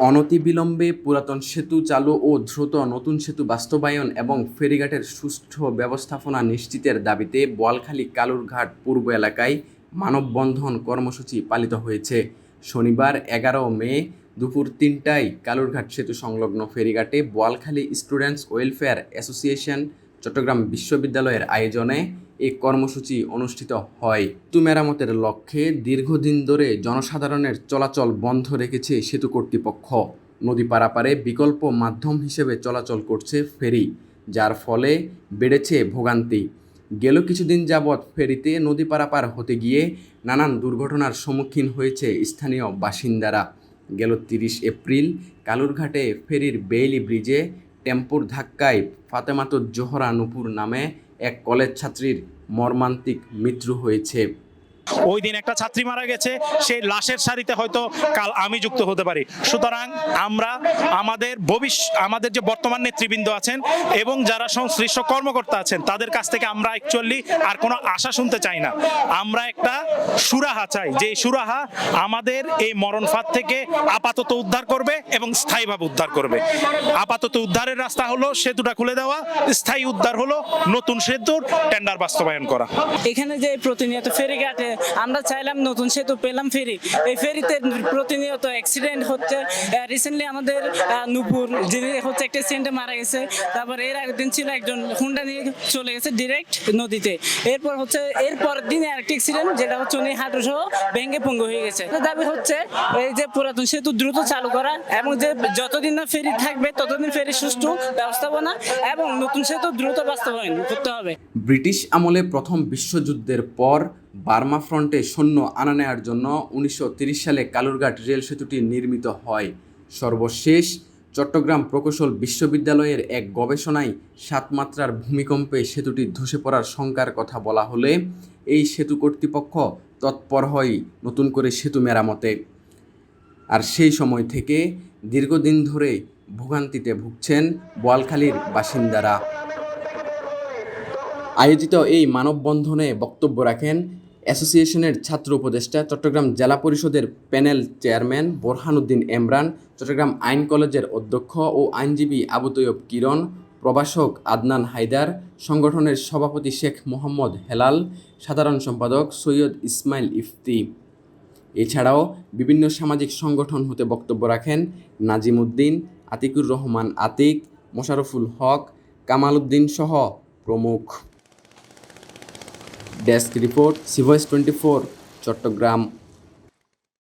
অনতিবিলম্বে পুরাতন সেতু চালু ও দ্রুত নতুন সেতু বাস্তবায়ন এবং ফেরিঘাটের সুষ্ঠু ব্যবস্থাপনা নিশ্চিতের দাবিতে বোয়ালখালী কালুরঘাট পূর্ব এলাকায় মানববন্ধন কর্মসূচি পালিত হয়েছে। শনিবার এগারো মে দুপুর তিনটায় কালুরঘাট সেতু সংলগ্ন ফেরিঘাটে Boalkhali students welfare association Chattogram বিশ্ববিদ্যালয়ের আয়োজনে এই কর্মসূচি অনুষ্ঠিত হয়। সেতু মেরামতের লক্ষ্যে দীর্ঘদিন ধরে জনসাধারণের চলাচল বন্ধ রেখেছে সেতু কর্তৃপক্ষ। নদী পারাপারে বিকল্প মাধ্যম হিসেবে চলাচল করছে ফেরি, যার ফলে বেড়েছে ভোগান্তি। গেল কিছুদিন যাবৎ ফেরিতে নদী পারাপার হতে গিয়ে নানান দুর্ঘটনার সম্মুখীন হয়েছে স্থানীয় বাসিন্দারা। গেল তিরিশ এপ্রিল কালুরঘাটে ফেরির বেইলি ব্রিজে টেম্পুর ধাক্কায় ফাতেমাতুজ জোহরা নুপুর নামে এক কলেজ ছাত্রীর মর্মান্তিক মৃত্যু হয়েছে। ওই দিন একটা ছাত্রী মারা গেছে সেই লাশের সারিতে হয়তো কাল আমি যুক্ত হতে পারি। সুতরাং আমরা আমাদের ভবিষ্যৎ আমাদের যে বর্তমান নেতৃবৃন্দ আছেন এবং যারা সংশ্লিষ্ট কর্মকর্তা আছেন, তাদের কাছ থেকে আমরা অ্যাকচুয়ালি আর কোনো আশা শুনতে চাই না। আমরা একটা সুরাহা চাই, যে সুরাহা আমাদের এই মরণ ফাঁদ থেকে আপাতত উদ্ধার করবে এবং স্থায়ীভাবে উদ্ধার করবে। আপাতত উদ্ধারের রাস্তা হলো সেতুটা খুলে দেওয়া, স্থায়ী উদ্ধার হলো নতুন সেতুর টেন্ডার বাস্তবায়ন করা। এখানে যে প্রতিনিয়ত ফেরিঘাটে আমরা চাইলাম নতুন সেতু পেলাম ফেরি। এই ফেরিতে প্রতিনিয়ত অ্যাক্সিডেন্ট হচ্ছে। রিসেন্টলি আমাদের নূপুর, যিনি হচ্ছে একটা অ্যাক্সিডেন্টে মারা গেছে, তারপর এর আগের দিন ছিল একজন হুন্ডা নিয়ে চলে গেছে ডিরেক্ট নদীতে। এরপর হচ্ছে এর পরের দিনে আরেকটি অ্যাক্সিডেন্ট যেটা হচ্ছে উনি হাঁটু সহ ভেঙে পঙ্গু হয়ে গেছে। দাবি হচ্ছে, এই যে পুরাতন সেতু দ্রুত চালু করা এবং যে যতদিন না ফেরি থাকবে, ততদিন ফেরি সুষ্ঠু ব্যবস্থাপনা এবং নতুন সেতু দ্রুত বাস্তবায়ন করতে হবে। ব্রিটিশ আমলে প্রথম বিশ্বযুদ্ধের পর বার্মা ফ্রন্টে সৈন্য আনা নেওয়ার জন্য উনিশশো সালে কালুরঘাট রেল সেতুটি নির্মিত হয়। সর্বশেষ চট্টগ্রাম প্রকৌশল বিশ্ববিদ্যালয়ের এক গবেষণায় সাত মাত্রার ভূমিকম্পে সেতুটি ধসে পড়ার শঙ্কার কথা বলা হলে এই সেতু কর্তৃপক্ষ তৎপর হয় নতুন করে সেতু মেরামতে। আর সেই সময় থেকে দীর্ঘদিন ধরে ভোগান্তিতে ভুগছেন বোয়ালখালীর বাসিন্দারা। আয়োজিত এই মানববন্ধনে বক্তব্য রাখেন অ্যাসোসিয়েশনের ছাত্র উপদেষ্টা, চট্টগ্রাম জেলা পরিষদের প্যানেল চেয়ারম্যান বোরহানুদ্দিন এমরান, চট্টগ্রাম আইন কলেজের অধ্যক্ষ ও আইনজীবী আবু তৈয়ব কিরণ, প্রভাষক আদনান হায়দার, সংগঠনের সভাপতি শেখ মোহাম্মদ হেলাল, সাধারণ সম্পাদক সৈয়দ ইসমাইল ইফতি। এছাড়াও বিভিন্ন সামাজিক সংগঠন হতে বক্তব্য রাখেন নাজিম উদ্দিন আতিকুর রহমান আতিক, মোশারফুল হক, কামাল উদ্দিন সহ প্রমুখ। Desk report CVoice twenty four Chattogram